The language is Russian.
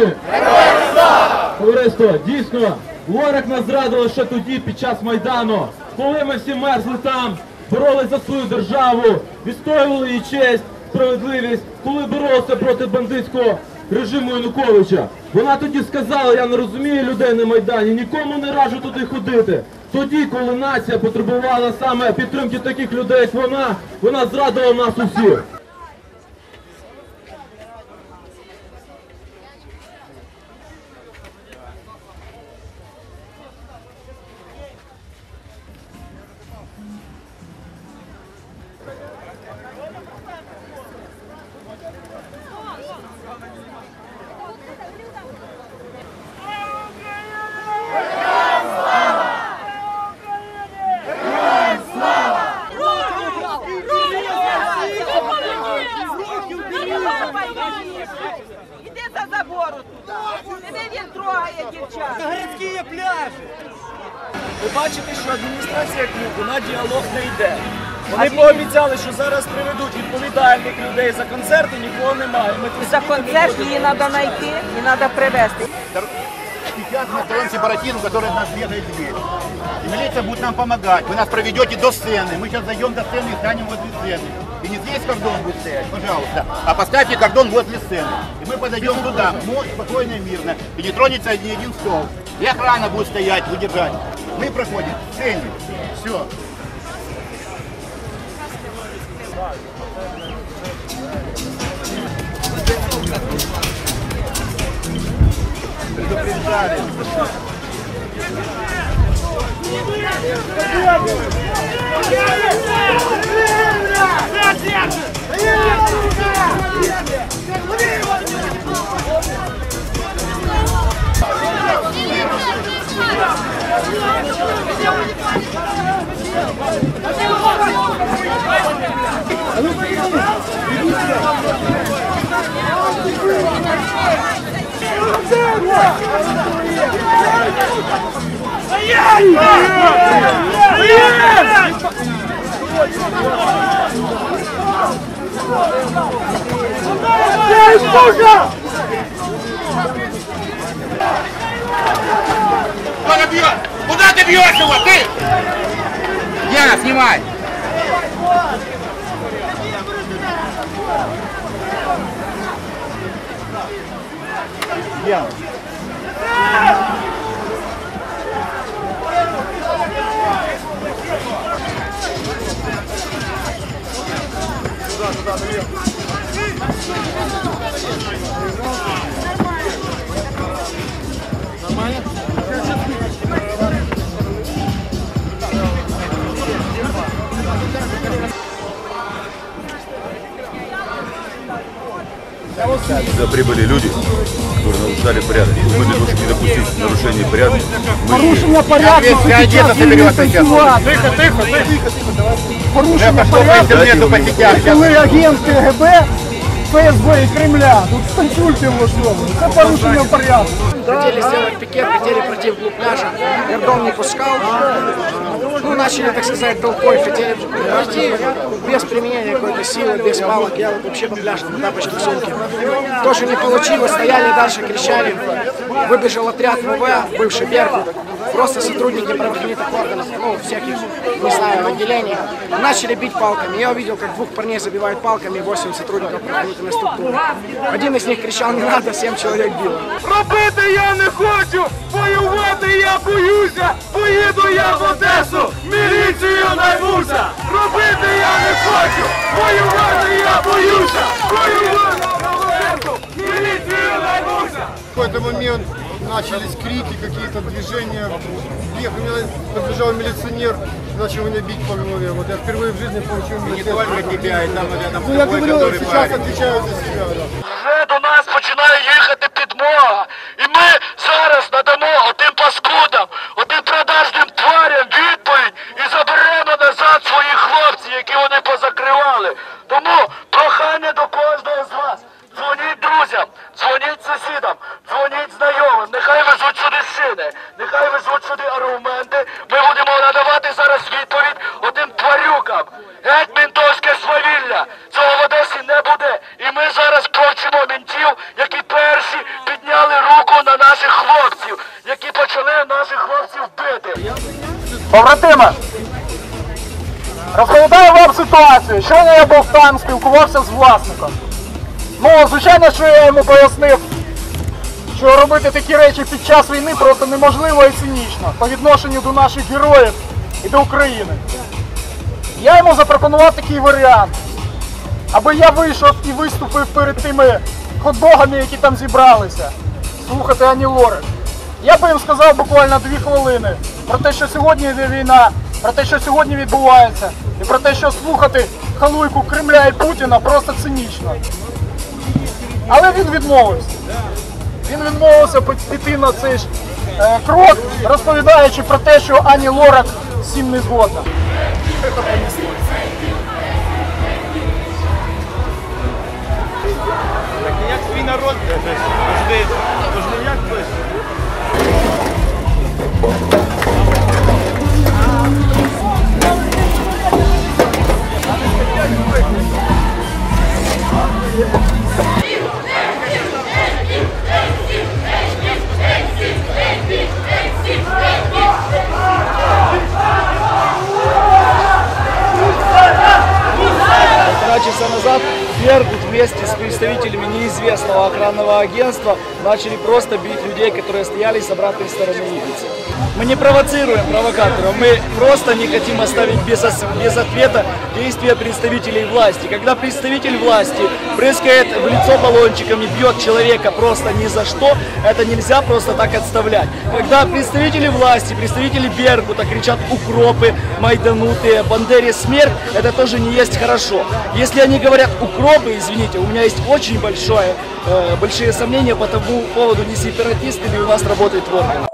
України! Товариство, дійсно, ворог нас зрадили ще тоді під час Майдану, коли ми всі мерзли там, боролись за свою державу, відстоювали її честь, справедливість, коли боролися проти бандитського режиму Януковича. Вона тоді сказала, я не розумію людей на Майдані, нікому не раджу туди ходити. Тоді, коли нація потребувала саме підтримки таких людей, як вона, вона зрадила нас усіх. трогає дівчат. городські пляжі. Ви бачите, що адміністрація клубу на діалог не йде. Вони пообіцяли, що зараз приведуть відповідальних людей за концерти, нікого немає. Ми тут За концерт її треба знайти і треба привезти. Сейчас мы строим сепаратизм, который от нас бегает дверь. И милиция будет нам помогать. Вы нас проведете до сцены. Мы сейчас зайдем до сцены и станем возле сцены. И не здесь кордон будет стоять, пожалуйста, а поставьте кордон возле сцены. И мы подойдем туда, ну, спокойно и мирно. И не тронется ни один стол. И охрана будет стоять, выдержать. Мы проходим сцене. Все. Предупреждали. Кто бьет? Куда ты бьешь его? Ты! Я, снимай! Я. Yes! Сюда прибыли люди, которые нарушали порядок. Мы для того, чтобы не допустить нарушения порядка, мы Порушення порядку Вся одежда соберется сейчас. Тихо, тихо, тихо. Порушення Треба, щоб порядку, інтернету по ФСБ і Кремля тут станцюльки влаштовують. Це порушення порядку. Хотели сделать пикет, хотели пройти вглубь пляжа. Гордон не пускал. Ну, начали, так сказать, толпой, хотели пройти без применения какой-то силы, без палок. Я вот вообще по пляжу на тапочке в сумке. Тоже не получилось, стояли дальше, кричали. Выбежал отряд ВВ, бывший Беркут Просто сотрудники правоохранительных органов, ну, всяких, не знаю, отделений. Начали бить палками. Я увидел, как двух парней забивают палками, 8 сотрудников правоохранительной структуры. Один из них кричал, не надо, 7 человек бил. Робити я не хочу, воювати я боюся, поїду я в Одесу, міліцію наймуся. Робити я не хочу, воювати я боюся, воювати в Одесу, міліцію наймуся. В какой-то момент начались крики, какие-то движения. Вверх меня подбежал милиционер, начал меня бить по голове. Вот я впервые в жизни получил Не только тебя, и там рядом Ну я говорю, сейчас парень. отвечаю за себя. Да. Вже до нас починає їхати підмога. І ми зараз надамо отим паскудам, отим продажним тварям відповідь і заберемо назад своїх хлопців, які вони позакривали. Тому Геть ментовське свавілля! Цього в Одесі не буде. І ми зараз прочимо ментів, які перші підняли руку на наших хлопців, які почали наших хлопців бити. Побратиме, розповідаю вам ситуацію. що я був там, спілкувався з власником. Ну, звичайно, що я йому пояснив. Що робити такі речі під час війни просто неможливо і цинічно по відношенню до наших героїв і до України. Я йому запропонував такий варіант, аби я вийшов і виступив перед тими хот-догами, які там зібралися, слухати Ані Лорак. Я би їм сказав буквально дві хвилини про те, що сьогодні йде війна, про те, що сьогодні відбувається, і про те, що слухати халуйку Кремля і Путіна просто цинічно. Але він відмовився. Він відмовився піти на цей ж е, крок, розповідаючи про те, що Ані Лорак з цим не згодна. Як свій народ, завжди, завжди як Часа назад Беркут вместе с представителями неизвестного охранного агентства начали просто бить людей, которые стояли с обратной стороны улицы. Мы не провоцируем провокаторов, мы просто не хотим оставить без, без ответа действия представителей власти. Когда представитель власти прыскает в лицо баллончиком и бьет человека просто ни за что, это нельзя просто так отставлять. Когда представители власти, представители Беркута кричат укропы, майданутые, Бандере смерть, это тоже не есть хорошо. Если они говорят укропы, извините, у меня есть очень большое, э, большие сомнения по тому поводу, не сепаратисты ли у нас работает в органах.